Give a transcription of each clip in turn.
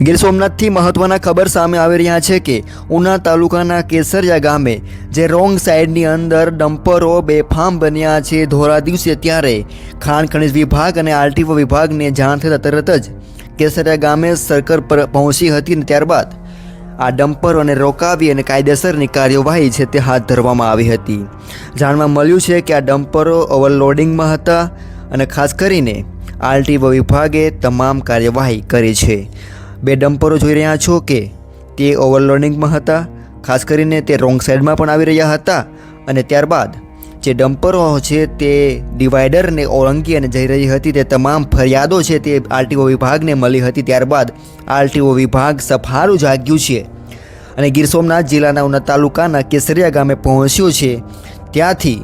ગીર સોમનાથથી મહત્વના ખબર સામે આવી રહ્યા છે કે ઉના તાલુકાના કેસરિયા ગામે, જે રોંગ સાઈડની અંદર ડમ્પરો બેફામ બન્યા છે ધોરા દિવસે ત્યારે, ખાણ ખનિજ વિભાગ અને આરટીઓ વિભાગને જાણ થતાં તરત જ કેસરિયા ગામે સરકાર પર પહોંચી હતી અને ત્યારબાદ આ ડમ્પરોને રોકાવી અને કાયદેસરની કાર્યવાહી છે તે હાથ ધરવામાં આવી હતી. જાણવા મળ્યું છે કે આ ડમ્પરો ઓવરલોડિંગમાં હતા અને ખાસ કરીને આરટીઓ વિભાગે તમામ કાર્યવાહી કરી છે. બે ડમ્પરો જોઈ રહ્યા છો કે તે ઓવરલોડિંગમાં હતા. ખાસ કરીને તે રોંગ સાઈડમાં પણ આવી રહ્યા હતા અને ત્યારબાદ જે ડમ્પરો છે તે ડિવાઈડરને ઓળંગી અને જઈ રહી હતી તે તમામ ફરિયાદો છે તે આરટીઓ વિભાગને મળી હતી. ત્યારબાદ આરટીઓ વિભાગ સફારું જાગ્યું છે અને ગીર સોમનાથ જિલ્લાના ઉના તાલુકાના કેસરિયા ગામે પહોંચ્યું છે. ત્યાંથી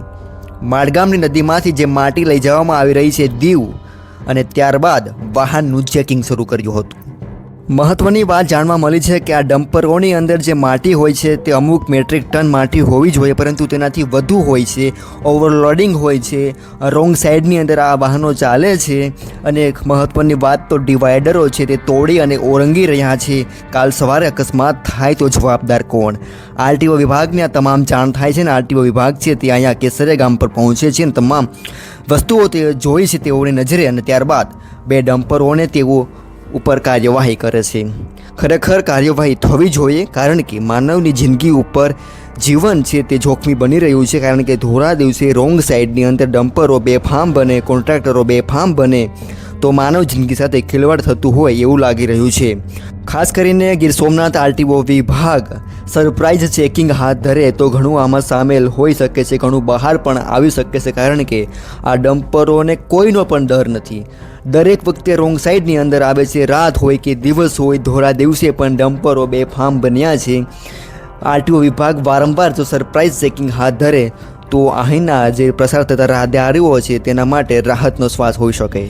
માડગામની નદીમાંથી જે માટી લઈ જવામાં આવી રહી છે દીવ અને ત્યારબાદ વાહનનું ચેકિંગ શરૂ કર્યું હતું. મહત્વની વાત જાણવા મળી છે કે આ ડમ્પરોની અંદર જે માટી હોય છે તે અમુક મેટ્રિક ટન માટી હોવી જોઈએ પરંતુ તેનાથી વધુ હોય છે, ઓવરલોડિંગ હોય છે, રોંગ સાઈડની અંદર આ વાહનો ચાલે છે અને એક મહત્વની વાત તો ડિવાઈડરો છે તે તોડી અને ઓરંગી રહ્યા છે. કાલ સવારે અકસ્માત થાય તો જવાબદાર કોણ? આરટીઓ વિભાગને આ તમામ જાણ થાય છે ને આરટીઓ વિભાગ છે તે અહીંયા કેસરિયા ગામ પર પહોંચે છે અને તમામ વસ્તુઓ તે જોઈ છે તેઓની નજરે અને ત્યારબાદ બે ડમ્પરોને તેઓ ઉપર કાર્યવાહી કરે છે. ખરેખર કાર્યવાહી થવી જોઈએ કારણ કે માનવની જિંદગી ઉપર જીવન છે તે જોખમી બની રહ્યું છે કારણ કે ધોરા દિવસે રોંગ સાઈડની અંદર ડમ્પરો બેફામ બને, કોન્ટ્રાક્ટરો બેફામ બને તો માનવ જિંદગી સાથે ખિલવાડ થતું હોય એવું લાગી રહ્યું છે. ખાસ કરીને ગીર સોમનાથ આરટીઓ વિભાગ સરપ્રાઇઝ ચેકિંગ હાથ ધરે તો ઘણું આમાં સામેલ હોઈ શકે છે, ઘણું બહાર પણ આવી શકે છે, કારણ કે આ ડમ્પરોને કોઈનો પણ ડર નથી. દરેક વખતે રોંગ સાઈડની અંદર આવે છે, રાત હોય કે દિવસ હોય, ધોરા દિવસે પણ ડમ્પરો બેફામ બન્યા છે. આરટીઓ વિભાગ વારંવાર જો સરપ્રાઇઝ ચેકિંગ હાથ ધરે તો અહીંના જે પ્રસાર થતા રાહદારીઓ છે, તેના માટે રાહતનો શ્વાસ હોઈ શકે.